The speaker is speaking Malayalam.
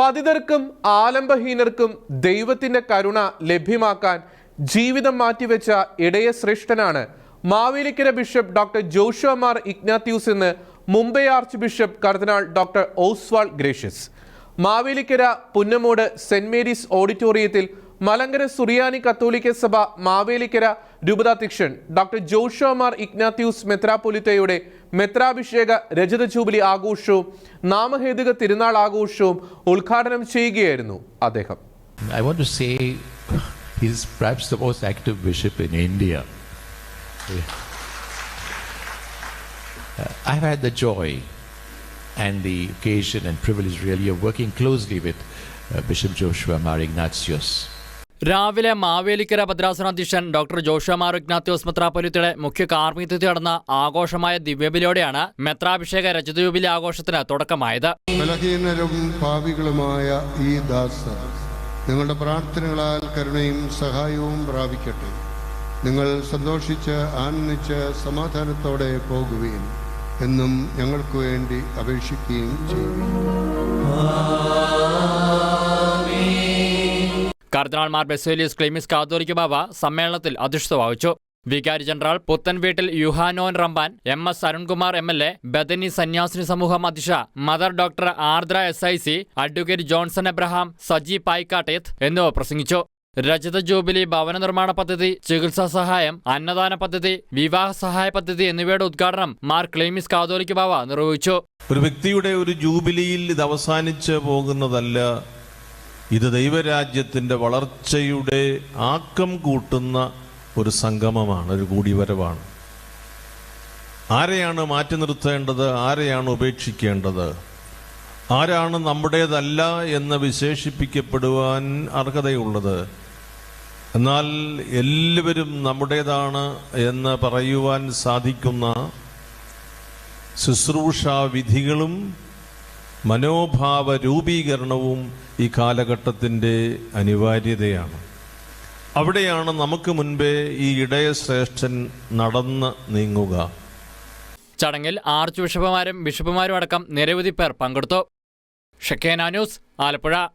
പതിതർക്കും ആലംബഹീനർക്കും ദൈവത്തിന്റെ കരുണ ലഭ്യമാക്കാൻ ജീവിതം മാറ്റിവെച്ച ഇടയ ശ്രേഷ്ഠനാണ് Mavelikara bishop doctor Joshua Mar Ignatius എന്ന് മുംബൈ ആർച്ച് ബിഷപ്പ് കർദിനാൾ doctor Oswald Gracias. Mavelikara Punnamoodu Saint Mary's ഓഡിറ്റോറിയത്തിൽ മലങ്കര സുറിയാനി കത്തോലിക്ക സഭ മാവേലിക്കര രൂപതാധ്യക്ഷൻ ഡോക്ടർ ജോഷോ മാർ ഇഗ്നാത്യൂസ് മെത്രാപൊലിത്തയുടെ മെത്രാഭിഷേക രജത ജൂബിലി ആഘോഷവും നാമഹേതുക തിരുനാൾ ആഘോഷവും ഉദ്ഘാടനം ചെയ്യുകയായിരുന്നു അദ്ദേഹം And the occasion and privilege really of working closely with uh, Bishop Joshua Mar Ignatius. രാവിലെ മാവേലിക്കര ഭദ്രാസനാധ്യക്ഷൻ ഡോക്ടർ ജോഷമാർ മാർ ഇഗ്നാത്യോസ് മെത്രാപൊലിത്തയുടെ മുഖ്യ കാർമ്മികത്വത്തിൽ നടന്ന ആഘോഷമായ ദിവ്യബിലോടെയാണ് മെത്രാഭിഷേക രജത ജൂബിലി ആഘോഷത്തിന് തുടക്കമായത്. ബലഹീനരും ഭാവികളുമായ ഈ ദാസർ നിങ്ങളുടെ പ്രാർത്ഥനകളാൽ കരുണയും സഹായവും പ്രാപിക്കട്ടെ. നിങ്ങൾ സന്തോഷിച്ച് ആനന്ദിച്ച് സമാധാനത്തോടെ പോകുകയും എന്നും ഞങ്ങൾക്ക് വേണ്ടി അപേക്ഷിക്കുകയും ചെയ്യുകയും കർദിനാൾമാർ ബെസേലിയസ് ക്ലീമിസ് കാതോലിക്ക ബാബ സമ്മേളനത്തിൽ അധ്യക്ഷത വഹിച്ചു. വികാരി general Puthenveettil Yuhanon Ramban M S Arunkumar M L A Bethany സന്യാസിനി സമൂഹം അധ്യക്ഷ mother doctor Ardra S I C advocate Johnson Abraham Saji Paikkattethu എന്നിവർ പ്രസംഗിച്ചു. രജത ജൂബിലി ഭവന നിർമ്മാണ പദ്ധതി ചികിത്സാ സഹായം അന്നദാന പദ്ധതി വിവാഹ സഹായ പദ്ധതി എന്നിവയുടെ ഉദ്ഘാടനം മാർ ക്ലീമിസ് കാതോലിക്ക ബാബ നിർവഹിച്ചു. ഒരു വ്യക്തിയുടെ ഒരു ജൂബിലിയിൽ ഇത് അവസാനിച്ച് പോകുന്നതല്ല ഇത് ദൈവരാജ്യത്തിന്റെ വളർച്ചയുടെ ആക്കം കൂട്ടുന്ന ഒരു സംഗമമാണ് ഒരു കൂടിവരവാണ്. ആരെയാണ് മാറ്റി നിർത്തേണ്ടത്? ആരെയാണ് ഉപേക്ഷിക്കേണ്ടത്? ആരാണ് നമ്മുടേതല്ല എന്ന് വിശേഷിപ്പിക്കപ്പെടുവാൻ അർഹതയുള്ളത്? എന്നാൽ എല്ലാവരും നമ്മുടേതാണ് എന്ന് പറയുവാൻ സാധിക്കുന്ന ശുശ്രൂഷാ വിധികളും മനോഭാവ രൂപീകരണവും ഈ കാലഘട്ടത്തിന്റെ അനിവാര്യതയാണ്. അവിടെയാണ് നമുക്ക് മുൻപേ ഈ ഇടയശ്രേഷ്ഠൻ നടന്ന് നീങ്ങുക. ചടങ്ങിൽ ആർച്ച് ബിഷപ്പുമാരും ബിഷപ്പുമാരും അടക്കം നിരവധി പേർ പങ്കെടുത്തു. ഷക്കേന ന്യൂസ് ആലപ്പുഴ.